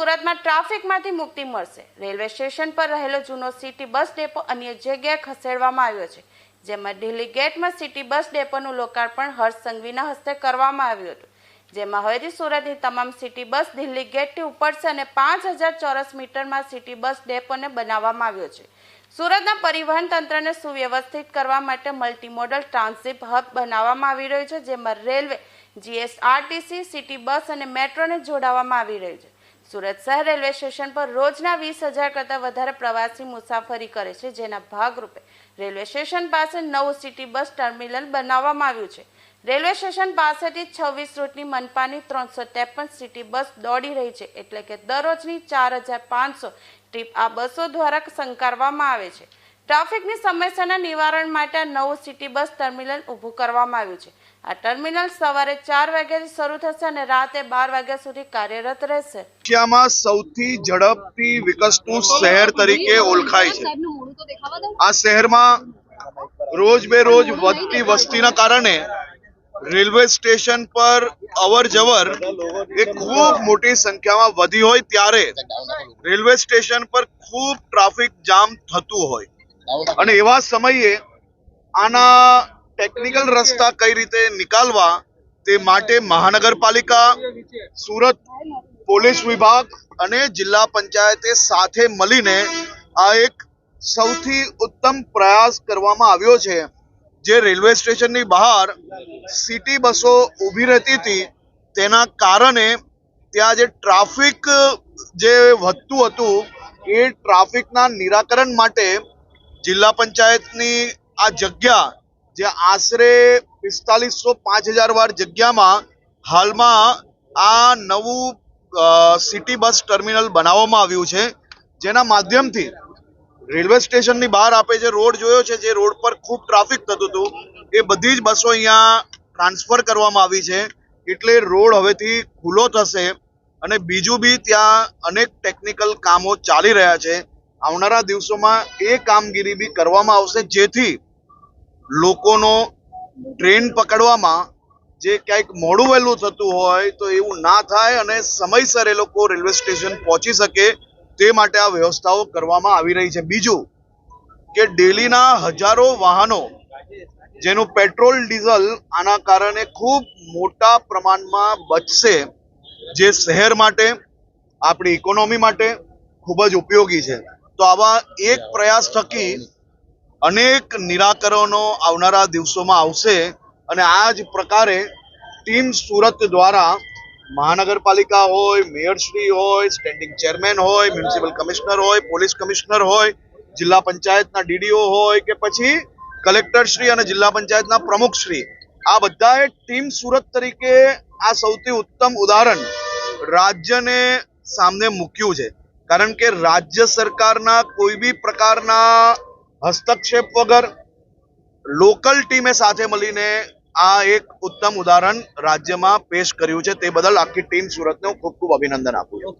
ટ્રાફિકમાંથી મુક્તિ મળશે. Railway station પર રહેલો જૂનો સિટી બસ ડેપો અન્ય જગ્યાએ ખસેડવામાં આવ્યો છે, જેમાં દિલ્હી ગેટમાં સિટી બસ ડેપોનું લોકાર્પણ હર્ષ સંઘવીના હસ્તે કરવામાં આવ્યું હતું. જેમાં હવેથી સુરતની તમામ સિટી બસ દિલ્હી ગેટથી ઉપડશે અને પાંચ હજાર ચોરસ મીટરમાં સિટી બસ ડેપોને બનાવવામાં આવ્યો છે. સુરતના પરિવહન તંત્રને સુવ્યવસ્થિત કરવા માટે મલ્ટીમોડલ ટ્રાન્સિપ હબ બનાવવામાં આવી રહ્યું છે, જેમાં રેલવે, જીએસઆરટીસી, સિટી બસ અને મેટ્રોને જોડાવવામાં આવી રહ્યું છે. સુરત શહેર રેલવે સ્ટેશન પર રોજના વીસ હજાર કરતાં વધારે પ્રવાસી મુસાફરી કરે છે, જેના ભાગરૂપે રેલવે સ્ટેશન પાસે નવું સિટી બસ ટર્મિનલ બનાવવામાં આવ્યું છે. રેલવે સ્ટેશન પાસેથી છવ્વીસ રૂટની મનપાની ત્રણસો ત્રેપન સિટી બસ દોડી રહી છે, એટલે કે દરરોજની ચાર હજાર પાંચસો ટ્રીપ આ બસો દ્વારા સંકારવામાં આવે છે. ટ્રાફિકની સમસ્યાના નિવારણ માટે નવું સિટી બસ ટર્મિનલ ઊભું કરવામાં આવ્યું છે. આ ટર્મિનલ સવારે ચાર વાગ્યાથી શરૂ થશે અને રાતે બાર વાગ્યા સુધી કાર્યરત રહેશે. એશિયામાં સૌથી ઝડપથી વિકસતું શહેર તરીકે ઓળખાય છે. આ શહેરમાં રોજ બે રોજ વધતી વસ્તીના કારણે રેલવે સ્ટેશન પર અવર જવર એ ખૂબ મોટી સંખ્યામાં વધી હોય ત્યારે રેલવે સ્ટેશન પર ખૂબ ટ્રાફિક જામ થતું હોય. અને એવા સમયે આના ટેકનિકલ રસ્તા કઈ રીતે નીકાળવા તે માટે મહાનગરપાલિકા, સુરત પોલીસ વિભાગ અને જિલ્લા પંચાયતે સાથે મળીને આ એક સૌથી ઉત્તમ પ્રયાસ કરવામાં આવ્યો છે, જે રેલવે સ્ટેશનની બહાર સિટી બસો ઊભી રહેતી હતી, તેના કારણે ત્યાં જે ટ્રાફિક જે વધતું હતું, એ ટ્રાફિકના નિરાકરણ માટે જિલ્લા પંચાયતની આ જગ્યા જે આશરે પિસ્તાલીસો પાંચ હજાર વાર જગ્યામાં હાલમાં આ નવું સિટી બસ ટર્મિનલ બનાવવામાં આવ્યું છે, જેના માધ્યમથી રેલવે સ્ટેશનની બહાર આપે જે રોડ જોયો છે, જે રોડ પર ખૂબ ટ્રાફિક થતું હતું, એ બધી જ બસો અહીંયા ટ્રાન્સફર કરવામાં આવી છે, એટલે રોડ હવેથી ખુલ્લો થશે અને બીજું બી ત્યાં અનેક ટેકનિકલ કામો ચાલી રહ્યા છે આવનારા દિવસોમાં એ કામગીરી બી કરવામાં આવશે જેથી લોકોનો ટ્રેન પકડવામાં જે ક્યાંક મોડું વહેલું થતું હોય તો એવું ના થાય અને સમયસર એ લોકો રેલવે સ્ટેશન પહોંચી શકે તે માટે આ વ્યવસ્થાઓ કરવામાં આવી રહી છે. બીજું કે ડેલીના હજારો વાહનો જેનું પેટ્રોલ, ડીઝલ આના કારણે ખૂબ મોટા પ્રમાણમાં બચશે જે શહેર માટે, આપણી ઇકોનોમી માટે ખૂબ જ ઉપયોગી છે. તો આવા એક પ્રયાસ થકી અનેક નિરાકરણો આવનારા દિવસોમાં આવશે અને આ જ પ્રકારે ટીમ સુરત દ્વારા મહાનગરપાલિકા હોય, મેયરશ્રી હોય સ્ટેન્ડિંગ ચેરમેન હોય મ્યુનિસિપલ કમિશનર હોય પોલીસ કમિશનર હોય, જિલ્લા પંચાયતના ડીડીઓ હોય કે પછી કલેક્ટરશ્રી અને જિલ્લા પંચાયતના પ્રમુખશ્રી, આ બધાએ ટીમ સુરત તરીકે આ સૌથી ઉત્તમ ઉદાહરણ રાજ્યને સામને મૂક્યું છે. કારણ કે રાજ્ય સરકારના કોઈ બી પ્રકારના હસ્તક્ષેપ વગર લોકલ ટીમે સાથે મળીને આ એક ઉત્તમ ઉદાહરણ રાજ્યમાં પેશ કર્યું છે. તે બદલ આખી ટીમ સુરતને હું ખૂબ ખૂબ અભિનંદન આપું છું.